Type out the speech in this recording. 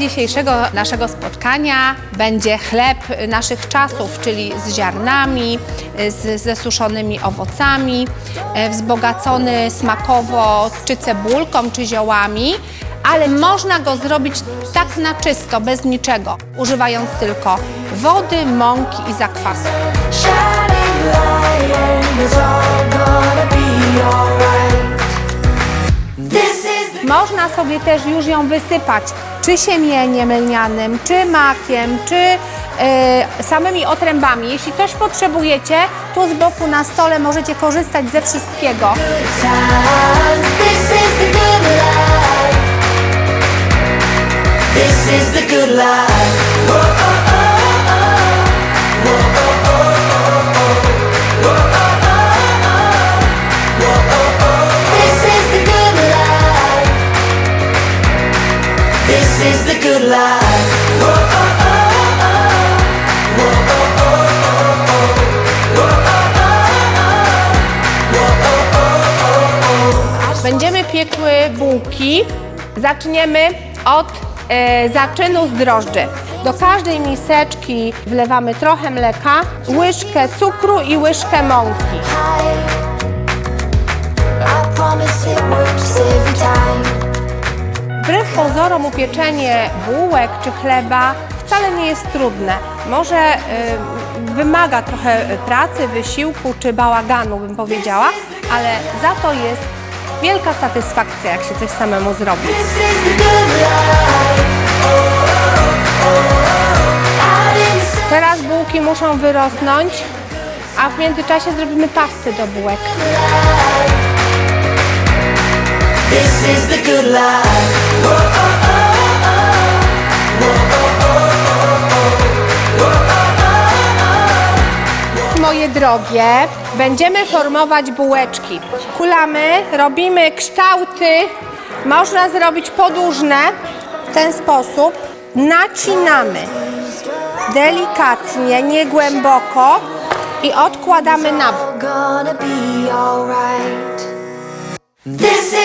dzisiejszego naszego spotkania będzie chleb naszych czasów, czyli z ziarnami, z, ze suszonymi owocami, e, wzbogacony smakowo czy cebulką, czy ziołami, ale można go zrobić tak na czysto, bez niczego, używając tylko wody, mąki i zakwasu. Sobie też już ją wysypać, czy siemieniem lnianym, czy makiem, czy e, samymi otrębami. Jeśli coś potrzebujecie, tu z boku na stole możecie korzystać ze wszystkiego. This is the good life. Is the good life. Whoa, oh, oh. Będziemy piekły bułki. Zaczniemy od e, zaczynu z drożdży. Do każdej miseczki wlewamy trochę mleka, łyżkę cukru i łyżkę mąki. Pozorom upieczenie bułek czy chleba wcale nie jest trudne. Może y, wymaga trochę pracy, wysiłku czy bałaganu, bym powiedziała, ale za to jest wielka satysfakcja, jak się coś samemu zrobi. Teraz bułki muszą wyrosnąć, a w międzyczasie zrobimy pasty do bułek. This is the good life. Whoa, oh, oh, Moje drogie, będziemy formować bułeczki. Kulamy, robimy kształty, można zrobić podłużne w ten sposób. Nacinamy delikatnie, nie głęboko i odkładamy na bok. This